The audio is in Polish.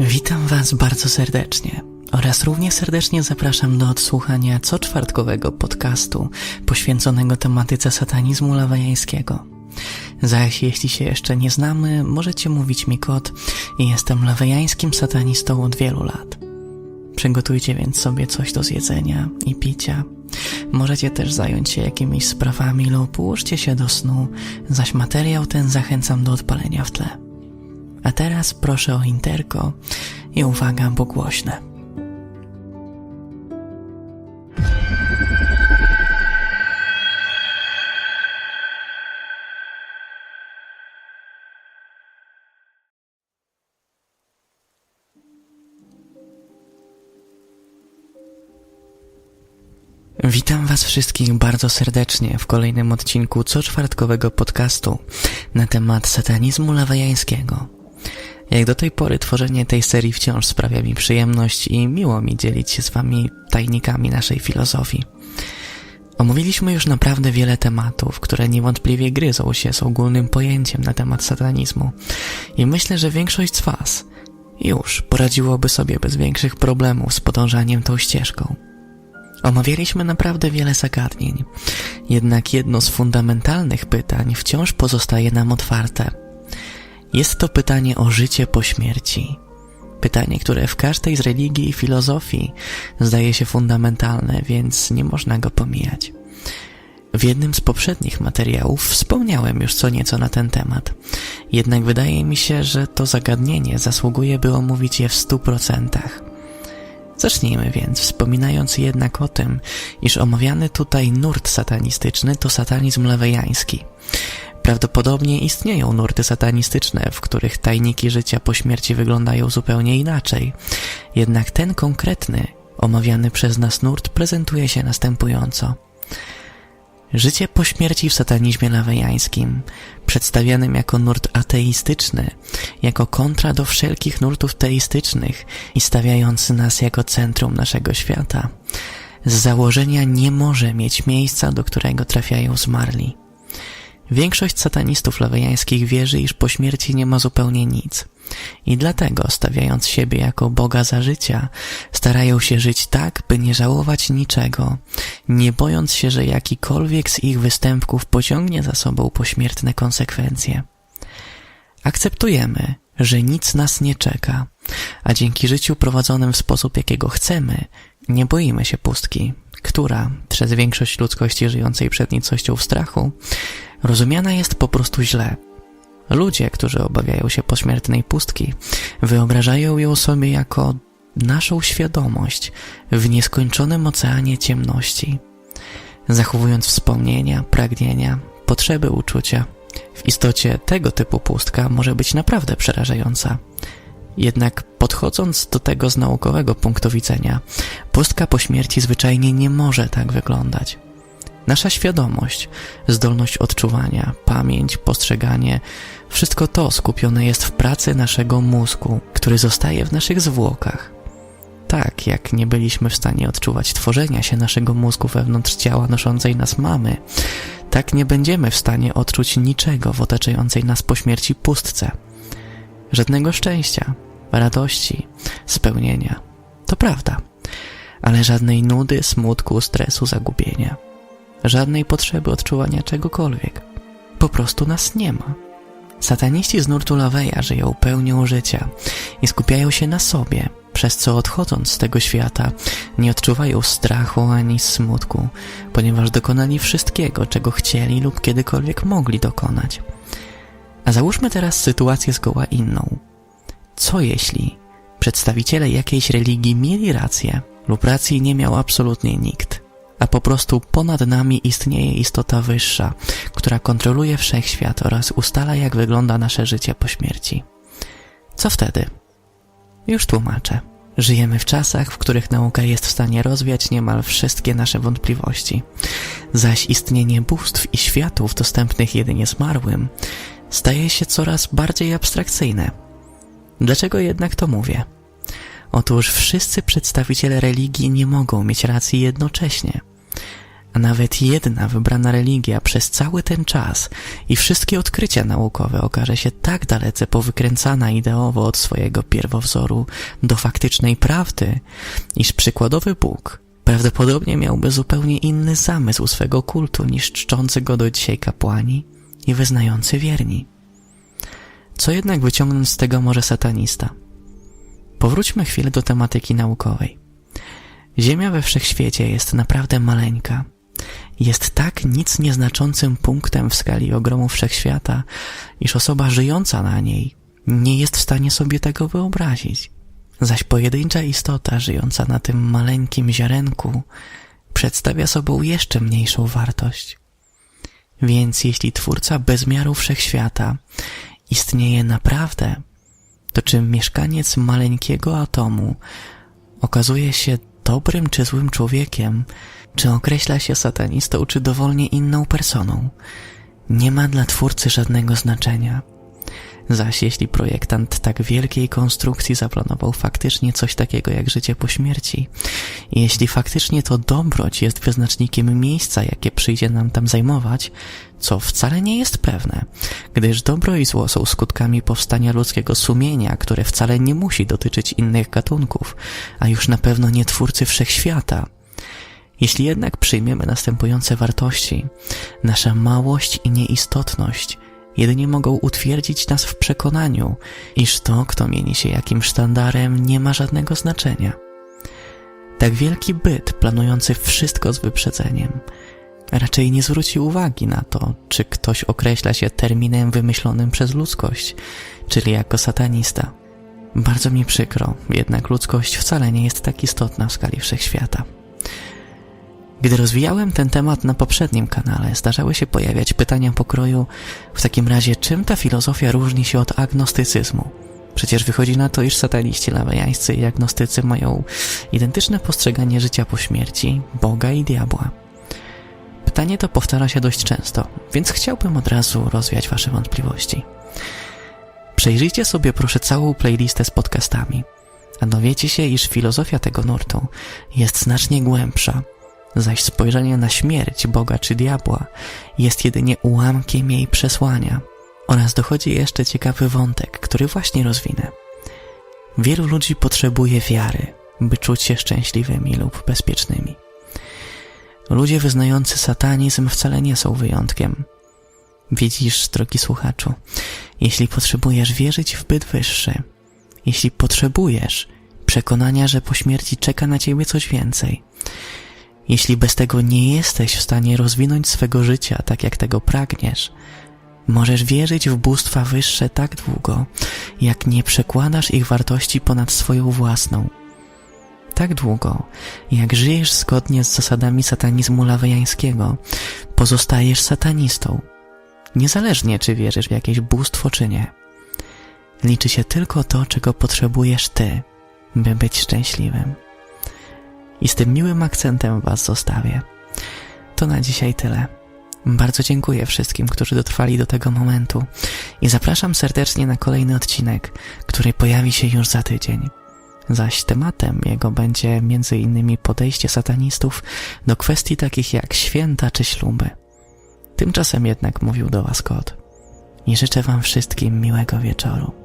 Witam Was bardzo serdecznie oraz równie serdecznie zapraszam do odsłuchania co czwartkowego podcastu poświęconego tematyce satanizmu lawajańskiego. Zaś jeśli się jeszcze nie znamy, możecie mówić mi kot i jestem lawajańskim satanistą od wielu lat. Przygotujcie więc sobie coś do zjedzenia i picia. Możecie też zająć się jakimiś sprawami lub ułóżcie się do snu, zaś materiał ten zachęcam do odpalenia w tle. A teraz proszę o interko i uwaga, bo głośne. Witam Was wszystkich bardzo serdecznie w kolejnym odcinku co czwartkowego podcastu na temat satanizmu lawajańskiego. Jak do tej pory tworzenie tej serii wciąż sprawia mi przyjemność i miło mi dzielić się z Wami tajnikami naszej filozofii. Omówiliśmy już naprawdę wiele tematów, które niewątpliwie gryzą się z ogólnym pojęciem na temat satanizmu i myślę, że większość z Was już poradziłoby sobie bez większych problemów z podążaniem tą ścieżką. Omawialiśmy naprawdę wiele zagadnień, jednak jedno z fundamentalnych pytań wciąż pozostaje nam otwarte. Jest to pytanie o życie po śmierci. Pytanie, które w każdej z religii i filozofii zdaje się fundamentalne, więc nie można go pomijać. W jednym z poprzednich materiałów wspomniałem już co nieco na ten temat, jednak wydaje mi się, że to zagadnienie zasługuje, by omówić je w stu procentach. Zacznijmy więc, wspominając jednak o tym, iż omawiany tutaj nurt satanistyczny to satanizm lewejański. Prawdopodobnie istnieją nurty satanistyczne, w których tajniki życia po śmierci wyglądają zupełnie inaczej. Jednak ten konkretny, omawiany przez nas nurt prezentuje się następująco. Życie po śmierci w satanizmie lawejańskim, przedstawianym jako nurt ateistyczny, jako kontra do wszelkich nurtów teistycznych i stawiający nas jako centrum naszego świata, z założenia nie może mieć miejsca, do którego trafiają zmarli. Większość satanistów lawejańskich wierzy, iż po śmierci nie ma zupełnie nic. I dlatego, stawiając siebie jako Boga za życia, starają się żyć tak, by nie żałować niczego, nie bojąc się, że jakikolwiek z ich występków pociągnie za sobą pośmiertne konsekwencje. Akceptujemy, że nic nas nie czeka, a dzięki życiu prowadzonym w sposób, jakiego chcemy, nie boimy się pustki, która, przez większość ludzkości żyjącej przed nicością w strachu, rozumiana jest po prostu źle. Ludzie, którzy obawiają się pośmiertnej pustki, wyobrażają ją sobie jako naszą świadomość w nieskończonym oceanie ciemności, zachowując wspomnienia, pragnienia, potrzeby uczucia. W istocie tego typu pustka może być naprawdę przerażająca. Jednak podchodząc do tego z naukowego punktu widzenia, pustka po śmierci zwyczajnie nie może tak wyglądać. Nasza świadomość, zdolność odczuwania, pamięć, postrzeganie, wszystko to skupione jest w pracy naszego mózgu, który zostaje w naszych zwłokach. Tak jak nie byliśmy w stanie odczuwać tworzenia się naszego mózgu wewnątrz ciała noszącej nas mamy, tak nie będziemy w stanie odczuć niczego w otaczającej nas po śmierci pustce. Żadnego szczęścia, radości, spełnienia. To prawda, ale żadnej nudy, smutku, stresu, zagubienia. Żadnej potrzeby odczuwania czegokolwiek. Po prostu nas nie ma. Sataniści z nurtu Laweja żyją pełnią życia i skupiają się na sobie, przez co odchodząc z tego świata nie odczuwają strachu ani smutku, ponieważ dokonali wszystkiego, czego chcieli lub kiedykolwiek mogli dokonać. A załóżmy teraz sytuację zgoła inną. Co jeśli przedstawiciele jakiejś religii mieli rację lub racji nie miał absolutnie nikt? a po prostu ponad nami istnieje istota wyższa, która kontroluje wszechświat oraz ustala, jak wygląda nasze życie po śmierci. Co wtedy? Już tłumaczę. Żyjemy w czasach, w których nauka jest w stanie rozwiać niemal wszystkie nasze wątpliwości, zaś istnienie bóstw i światów dostępnych jedynie zmarłym staje się coraz bardziej abstrakcyjne. Dlaczego jednak to mówię? Otóż wszyscy przedstawiciele religii nie mogą mieć racji jednocześnie – A nawet jedna wybrana religia przez cały ten czas i wszystkie odkrycia naukowe okaże się tak dalece powykręcana ideowo od swojego pierwowzoru do faktycznej prawdy, iż przykładowy Bóg prawdopodobnie miałby zupełnie inny zamysł swego kultu niż czczący go do dzisiaj kapłani i wyznający wierni. Co jednak wyciągnąć z tego może satanista? Powróćmy chwilę do tematyki naukowej. Ziemia we wszechświecie jest naprawdę maleńka. Jest tak nic nieznaczącym punktem w skali ogromu wszechświata, iż osoba żyjąca na niej nie jest w stanie sobie tego wyobrazić. Zaś pojedyncza istota żyjąca na tym maleńkim ziarenku przedstawia sobą jeszcze mniejszą wartość. Więc jeśli Twórca bezmiaru wszechświata istnieje naprawdę, to czy mieszkaniec maleńkiego atomu okazuje się dobrym czy złym człowiekiem, czy określa się satanistą, czy dowolnie inną personą, nie ma dla twórcy żadnego znaczenia. Zaś jeśli projektant tak wielkiej konstrukcji zaplanował faktycznie coś takiego jak życie po śmierci, jeśli faktycznie to dobroć jest wyznacznikiem miejsca, jakie przyjdzie nam tam zajmować, co wcale nie jest pewne, gdyż dobro i zło są skutkami powstania ludzkiego sumienia, które wcale nie musi dotyczyć innych gatunków, a już na pewno nie twórcy wszechświata. Jeśli jednak przyjmiemy następujące wartości, nasza małość i nieistotność jedynie mogą utwierdzić nas w przekonaniu, iż to, kto mieni się jakim sztandarem, nie ma żadnego znaczenia. Tak wielki byt, planujący wszystko z wyprzedzeniem, raczej nie zwróci uwagi na to, czy ktoś określa się terminem wymyślonym przez ludzkość, czyli jako satanista. Bardzo mi przykro, jednak ludzkość wcale nie jest tak istotna w skali wszechświata. Gdy rozwijałem ten temat na poprzednim kanale, zdarzały się pojawiać pytania pokroju w takim razie czym ta filozofia różni się od agnostycyzmu? Przecież wychodzi na to, iż sataniści lawejańscy i agnostycy mają identyczne postrzeganie życia po śmierci, Boga i diabła. Pytanie to powtarza się dość często, więc chciałbym od razu rozwiać Wasze wątpliwości. Przejrzyjcie sobie proszę całą playlistę z podcastami, a dowiecie się, iż filozofia tego nurtu jest znacznie głębsza zaś spojrzenie na śmierć Boga czy diabła jest jedynie ułamkiem jej przesłania. Oraz dochodzi jeszcze ciekawy wątek, który właśnie rozwinę. Wielu ludzi potrzebuje wiary, by czuć się szczęśliwymi lub bezpiecznymi. Ludzie wyznający satanizm wcale nie są wyjątkiem. Widzisz, drogi słuchaczu, jeśli potrzebujesz wierzyć w byt wyższy, jeśli potrzebujesz przekonania, że po śmierci czeka na ciebie coś więcej, jeśli bez tego nie jesteś w stanie rozwinąć swego życia tak, jak tego pragniesz, możesz wierzyć w bóstwa wyższe tak długo, jak nie przekładasz ich wartości ponad swoją własną. Tak długo, jak żyjesz zgodnie z zasadami satanizmu lawejańskiego, pozostajesz satanistą. Niezależnie, czy wierzysz w jakieś bóstwo, czy nie. Liczy się tylko to, czego potrzebujesz ty, by być szczęśliwym. I z tym miłym akcentem Was zostawię. To na dzisiaj tyle. Bardzo dziękuję wszystkim, którzy dotrwali do tego momentu i zapraszam serdecznie na kolejny odcinek, który pojawi się już za tydzień. Zaś tematem jego będzie innymi podejście satanistów do kwestii takich jak święta czy śluby. Tymczasem jednak mówił do Was kot i życzę Wam wszystkim miłego wieczoru.